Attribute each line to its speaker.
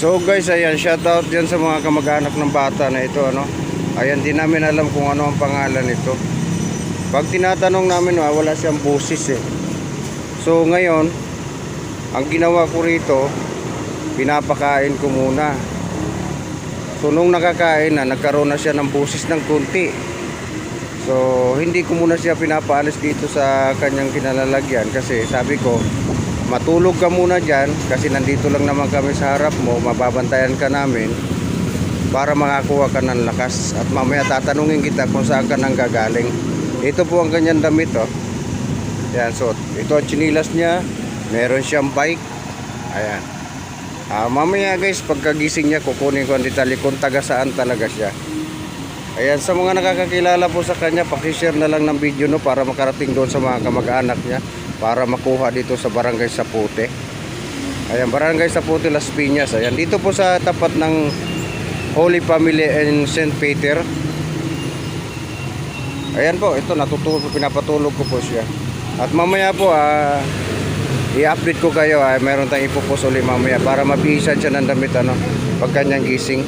Speaker 1: So guys, ayan, shout out dyan sa mga kamag-anak ng bata na ito, ano. Ayan, di namin alam kung ano ang pangalan nito. Pag tinatanong namin, ah, wala siyang busis eh. So ngayon, ang ginawa ko rito, pinapakain ko muna. So nung nakakain na, nagkaroon na siya ng busis ng kunti. So hindi ko muna siya pinapaalis dito sa kanyang kinalalagyan kasi sabi ko, matulog ka muna dyan kasi nandito lang naman kami sa harap mo, mababantayan ka namin para makakuha ka ng lakas at mamaya tatanungin kita kung saan ka nang gagaling. Ito po ang kanyang damit oh. Yan, so ito ang chinilas niya. Meron siyang bike. Ayan. Ah, mamaya guys, pagkagising niya, kukunin ko ang detalye kung taga saan talaga siya. Ayan, sa mga nakakakilala po sa kanya, pakishare na lang ng video no para makarating doon sa mga kamag-anak niya para makuha dito sa Barangay Sapute. Ayan, Barangay Sapute, Las Piñas. Ayan, dito po sa tapat ng Holy Family and St. Peter. Ayan po, ito natutulog, pinapatulog ko po siya. At mamaya po, ah, i-update ko kayo, ah, meron tayong ipopost ulit mamaya para mabihisan siya ng damit ano, pag kanyang gising.